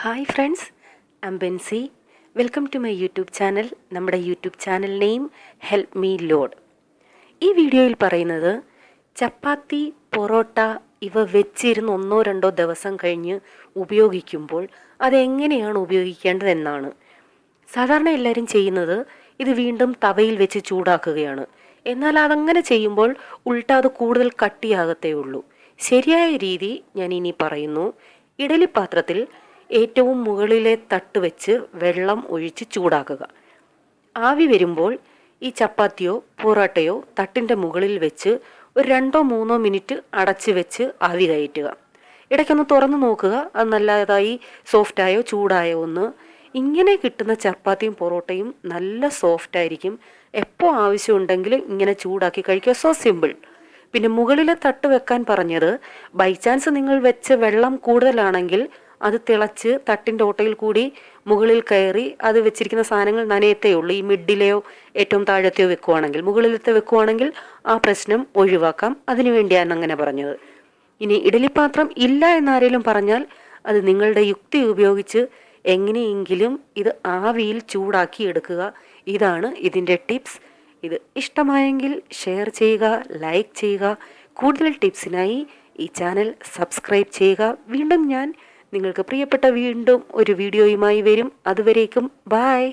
Hi friends അംബൻസി Benzy welcome to my YouTube channel നമ്മുടെ YouTube channel name help me lord ഈ വീഡിയോയിൽ പറയുന്നത് ചപ്പാത്തി പൊറോട്ട ഇവ വെച്ചിരുന്ന് ഒന്നോ രണ്ടോ ദിവസം കഴിഞ്ഞ് ഉപയോഗിക്കുമ്പോൾ അതെങ്ങനെയാണ് ഉപയോഗിക്കേണ്ടതെന്നാണ് സാധാരണ എല്ലാവരും ചെയ്യുന്നത് ഇത് വീണ്ടും തവയിൽ വെച്ച് ചൂടാക്കുകയാണ്. എന്നാൽ അതങ്ങനെ ചെയ്യുമ്പോൾ ഉൾട്ട അത് കൂടുതൽ കട്ടിയാകത്തേ ഉള്ളൂ. ശരിയായ രീതി ഞാൻ ഇനി പറയുന്നു. ഇഡലിപ്പാത്രത്തിൽ ഏറ്റവും മുകളിലെ തട്ട് വെച്ച് വെള്ളം ഒഴിച്ച് ചൂടാക്കുക. ആവി വരുമ്പോൾ ഈ ചപ്പാത്തിയോ പൊറോട്ടയോ തട്ടിന്റെ മുകളിൽ വെച്ച് ഒരു രണ്ടോ മൂന്നോ മിനിറ്റ് അടച്ച് വെച്ച് ആവി കയറ്റുക. ഇടയ്ക്കൊന്ന് തുറന്ന് നോക്കുക. അത് നല്ലതായി സോഫ്റ്റായോ ചൂടായോ ഒന്ന്. ഇങ്ങനെ കിട്ടുന്ന ചപ്പാത്തിയും പൊറോട്ടയും നല്ല സോഫ്റ്റ് ആയിരിക്കും. എപ്പോൾ ആവശ്യമുണ്ടെങ്കിൽ ഇങ്ങനെ ചൂടാക്കി കഴിക്കുക. സോ സിമ്പിൾ പിന്നെ മുകളിലെ തട്ട് വെക്കാൻ പറഞ്ഞത് ബൈ ചാൻസ് നിങ്ങൾ വെച്ച വെള്ളം കൂടുതലാണെങ്കിൽ അത് തിളച്ച് തട്ടിന്റെ ഓട്ടയിൽ കൂടി മുകളിൽ കയറി അത് വെച്ചിരിക്കുന്ന സാധനങ്ങൾ നനയത്തേ ഉള്ളൂ. ഈ മിഡിലെയോ ഏറ്റവും താഴത്തെയോ വെക്കുവാണെങ്കിൽ മുകളിലത്തെ വെക്കുവാണെങ്കിൽ ആ പ്രശ്നം ഒഴിവാക്കാം. അതിനു വേണ്ടിയാണ് അങ്ങനെ പറഞ്ഞത്. ഇനി ഇഡലിപ്പാത്രം ഇല്ല എന്നാരേലും പറഞ്ഞാൽ അത് നിങ്ങളുടെ യുക്തി ഉപയോഗിച്ച് എങ്ങനെയെങ്കിലും ഇത് ആവിയിൽ ചൂടാക്കി എടുക്കുക. ഇതാണ് ഇതിന്റെ ടിപ്സ്. ഇത് ഇഷ്ടമായെങ്കിൽ ഷെയർ ചെയ്യുക ലൈക്ക് ചെയ്യുക. കൂടുതൽ ടിപ്സിനായി ഈ ചാനൽ സബ്സ്ക്രൈബ് ചെയ്യുക. വീണ്ടും ഞാൻ നിങ്ങൾക്ക് പ്രിയപ്പെട്ട വീണ്ടും ഒരു വീഡിയോയുമായി വരും. അതുവരേക്കും ബായ്